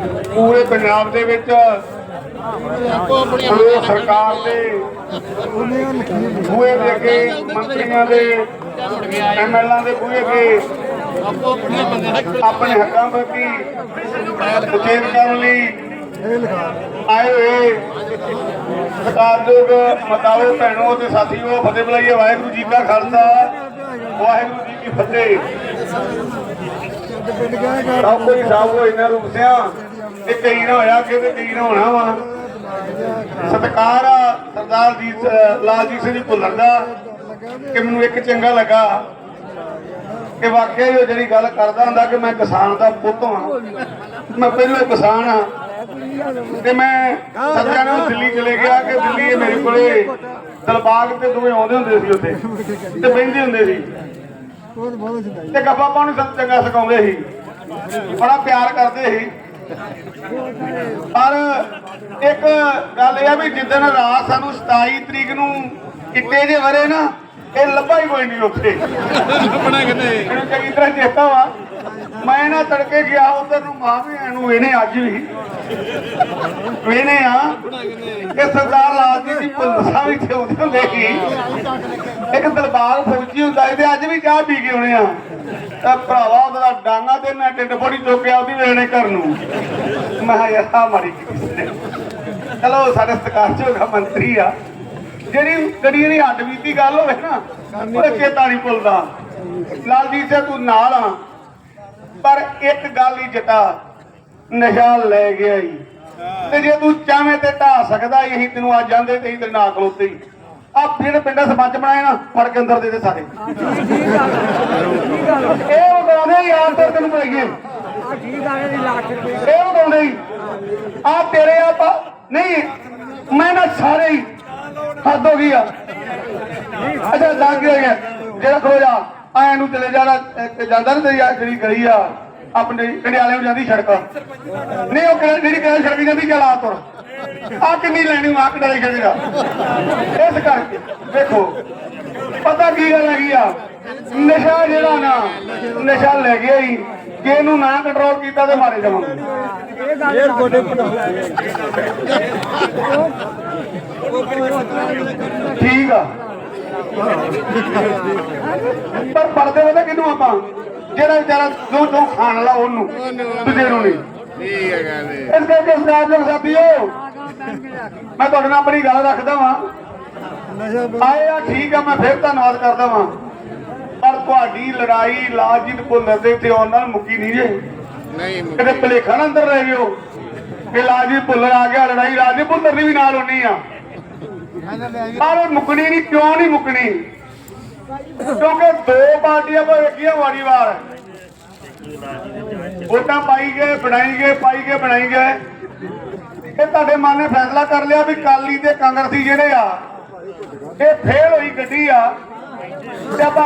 ਪੂਰੇ ਪੰਜਾਬ ਦੇ ਵਿੱਚ ਪੂਰੇ ਸਰਕਾਰ ਦੇ ਬੂਹੇ ਦੇ ਅੱਗੇ ਮੰਤਰੀਆਂ ਦੇ ਐਮਐਲਆਂ ਦੇ ਬੂਹੇ ਅੱਗੇ ਆਪਣੇ ਹੱਕਾਂ ਪ੍ਰਤੀ ਸੁਚੇਤ ਕਰਨ ਲਈ ਆਏ ਹੋਏ ਸਤਿਕਾਰਯੋਗ ਮਤਾਓ, ਭੈਣੋ ਤੇ ਸਾਥੀਓ, ਫਤਿਹ ਬੁਲਾਈਏ। ਵਾਹਿਗੁਰੂ ਜੀ ਕਾ ਖਾਲਸਾ, ਵਾਹਿਗੁਰੂ ਜੀ ਕੀ ਫਤਿਹ। ਸਭ ਕੋਈ ਸਭ ਕੋ ਇਹਨਾਂ ਰੂਪ ਸਿਆ ਤੇ ਕਈ ਨਾ ਹੋਇਆ ਕਿ ਤੇ ਕਈ ਨਾ ਹੋਣਾ ਵਾ। ਸਤਿਕਾਰ ਆ ਸਰਦਾਰ ਜੀ ਲਾਲਜੀਤ ਸਿੰਘ ਭੁੱਲਰ ਦਾ ਕਿ ਮੈਨੂੰ ਇੱਕ ਚੰਗਾ ਲੱਗਾ ਕਿ ਵਾਕਿਆ ਹੀ ਉਹ ਜਿਹੜੀ ਗੱਲ ਕਰਦਾ ਹੁੰਦਾ ਕਿ ਮੈਂ ਕਿਸਾਨ ਦਾ ਪੁੱਤ ਹਾਂ। ਮੈਂ ਪਹਿਲਾਂ ਕਿਸਾਨ ਹਾਂ। ਤੇ ਮੈਂ ਸੱਜਣਾ ਨੂੰ ਦਿੱਲੀ ਚਲੇ ਗਿਆ ਕਿ ਦਿੱਲੀ ਇਹ ਮੇਰੇ ਕੋਲੇ ਦਲਬਾਗ ਤੇ ਦੋਵੇਂ ਆਉਂਦੇ ਹੁੰਦੇ ਸੀ ਉੱਥੇ ਤੇ ਬਹਿੰਦੇ ਹੁੰਦੇ ਸੀ। ਤੇ ਗੱਪਾਂ ਪਾਉਣੀ ਸਭ ਚੰਗਾ ਸਿਖਾਉਂਦੇ ਸੀ। ਬੜਾ ਪਿਆਰ ਕਰਦੇ ਸੀ। ਪਰ ਇੱਕ ਗੱਲ ਇਹ ਆ ਵੀ ਜਿੱਦਣ ਰਾਤ ਸਾਨੂੰ 27 ਤਰੀਕ ਨੂੰ ਇੱਟੇ ਜੇ ਵਰੇ ਨਾ ਇਹ ਲੱਭਾ ਹੀ ਕੋਈ ਨਹੀਂ ਉੱਥੇ। ਆਪਣਾ ਕਿਤੇ? ਮੈਨੂੰ ਚੰਗੀ ਤਰ੍ਹਾਂ ਚੇਤਾ ਵਾ। ਮੈਂ ਨਾ ਤੜਕੇ ਗਿਆ ਉਧਰ ਨੂੰ ਮਾਂ ਵੀ ਇਹਨੂੰ ਇਹਨੇ ਅੱਜ ਵੀ। ਵੇਨੇ ਆ ਕਿ ਸਰਦਾਰ ਲਾਲ ਜੀ ਦੀ ਪੁਲਿਸਾਂ ਵੀ ਤੇ ਉਹਦੇ ਹੁੰਦੇ ਸੀ ਇੱਕ ਦਲਬਾਗ ਫੌਜੀ ਹੁੰਦਾ ਤੇ ਅੱਜ ਵੀ ਚਾਹ ਪੀ ਕੇ ਆਉਣੇ ਆ। ਤਾਂ ਭਰਾਵਾ ਉਹਦਾ ਡਾਂਗਾ ਤੇ ਨਾ ਟਿੰਡ ਫੋੜੀ ਚੁੱਕਿਆ ਉਹਦੀ ਵੇਣੇ ਘਰ ਨੂੰ। ਮੈਂ ਯਾਰ, ਆਹ ਚਲੋ, ਸਾਡੇ ਸਤਿਕਾਰਯੋਗ ਮੰਤਰੀ ਆ। ਜਿਹੜੀ ਕਦੀ ਇਹਦੀ ਹੱਡ ਬੀਤੀ ਗੱਲ ਹੋਵੇ ਨਾ ਉਹਦਾ ਚੇਤਾ ਨਹੀਂ ਭੁੱਲਦਾ। ਲਾਲਜੀਤ ਸਿੰਘ, ਤੂੰ ਨਾਲ ਆ। ਪਰ ਇੱਕ ਗੱਲ ਹੀ ਜਟਾ, ਨਸ਼ਾ ਲੈ ਗਿਆ ਹੀ ਤੇ ਜੇ ਤੂੰ ਚਾਵੇਂ ਤੇ ਢਾ ਸਕਦਾ ਹੀ ਅਸੀਂ ਤੈਨੂੰ ਅੱਜ ਜਾਂਦੇ ਤੇ ਅਸੀਂ ਤੇਰੇ ਖਲੋਤੇ ਹੀ ਆ ਜਿਹੜੇ ਪਿੰਡਾਂ ਸਰਪੰਚ ਬਣਾਏ ਨਾ, ਫੜ ਕੇ ਅੰਦਰ ਦੇ ਦੇ ਸਾਰੇ ਇਹ ਉਗਾਉਂਦੇ ਯਾਰ ਤੇ ਤੈਨੂੰ ਪਾਈਏ ਇਹ ਉਗਾਉਂਦੇ ਹੀ। ਆ ਤੇਰੇ ਆ। ਨਹੀਂ ਮੈਂ ਨਾ ਸਾਰੇ ਹੀ ਹੱਦ ਹੋ ਗਈ ਆ। ਅੱਛਾ ਲੱਗ ਗਿਆ ਜਿਹੜਾ ਖੋ ਜਾ ਐ ਨੂੰ ਚਲੇ ਜਾਣਾ ਜਾਂਦਾ ਨਾ ਤੇਰੀ ਜਿਹੜੀ ਗਲੀ ਆ ਆਪਣੇ ਕੰਡਿਆਲੇ ਨੂੰ ਜਾਂਦੀ ਸੜਕ। ਨਹੀਂ ਉਹ ਜਿਹੜੀ ਕਿਹੜੀ ਸੜਕ ਜਾਂਦੀ ਚਲਾ ਤੁਰ। ਆ ਕਿੰਨੀ ਲੈਣੀ ਆ ਕੰਡਿਆਲੇ ਸੜਕ ਦਾ ਇਸ ਕਰਕੇ ਵੇਖੋ ਪਤਾ ਕੀ ਗੱਲ ਹੈਗੀ ਆ? ਨਸ਼ਾ ਜਿਹੜਾ ਨਾ ਨਸ਼ਾ ਲੈ ਗਿਆ ਹੀ ਕਿ ਇਹਨੂੰ ਨਾ ਕੰਟਰੋਲ ਕੀਤਾ ਤੇ ਮਾਰੇ ਜਾਵਾਂਗੇ। ਇਹ ਗੋਡੇ ਠੀਕ ਆ। ਪਰ ਪਰਦੇ ਉਹਦੇ ਕਿਹਨੂੰ ਆਪਾਂ? ਜਿਹੜਾ ਵਿਚਾਰਾ ਦੋ ਦੋ ਖਾਣ ਵਾਲਾ ਉਹਨੂੰ ਦੂਜੇ ਨੂੰ ਨਹੀਂ। ਠੀਕ ਹੈ ਗੱਲ। ਇਸ ਕਰਕੇ ਸਰਦਾਰ ਲੋਕ ਸਾਥੀਓ ਮੈਂ ਤੁਹਾਡੇ ਨਾਲ ਆਪਣੀ ਗੱਲ ਰੱਖਦਾ ਵਾਂ। ਆਏ ਆ ਠੀਕ ਆ ਮੈਂ ਫਿਰ ਧੰਨਵਾਦ ਕਰਦਾ ਵਾਂ। ਤੁਹਾਡੀ ਲੜਾਈ ਲਾਜੀਤ ਭੁੱਲਰ ਦੇ ਤੇ ਆਉਣ ਨਾਲ ਮੁੱਕੀ ਨਹੀਂ ਜੇ? ਨਹੀਂ ਕਿਤੇ ਭਲੇਖਾ ਨਾ ਅੰਦਰ ਰਹਿ ਗਿਓ ਕਿ ਲਾਜੀਤ ਭੁੱਲਰ ਆ ਗਿਆ ਲੜਾਈ ਲਾਜੀਤ ਭੁੱਲਰ ਦੀ ਵੀ ਨਾਲ ਹੋਣੀ ਆ। ਪਰ ਉਹ ਮੁੱਕਣੀ ਨਹੀਂ ਕਿਉਂ ਨਹੀਂ ਮੁੱਕਣੀ? ਕਿਉਂਕਿ ਦੋ ਪਾਰਟੀਆਂ ਕੋ ਵੇਖੀਆਂ ਵਾਰੀ ਵਾਰ। ਵੋਟਾਂ ਪਾਈ ਗਏ ਬਣਾਈ ਗਏ ਪਾਈ ਗਏ ਬਣਾਈ ਗਏ। ਇਹ ਤੁਹਾਡੇ ਮਨ ਨੇ ਫੈਸਲਾ ਕਰ ਲਿਆ ਵੀ ਕਾਲੀ ਤੇ ਕਾਂਗਰਸੀ ਜਿਹੜੇ ਆ ਇਹ ਫੇਲ ਹੋਈ ਗੱਡੀ ਆ। ਤੇ ਆਪਾਂ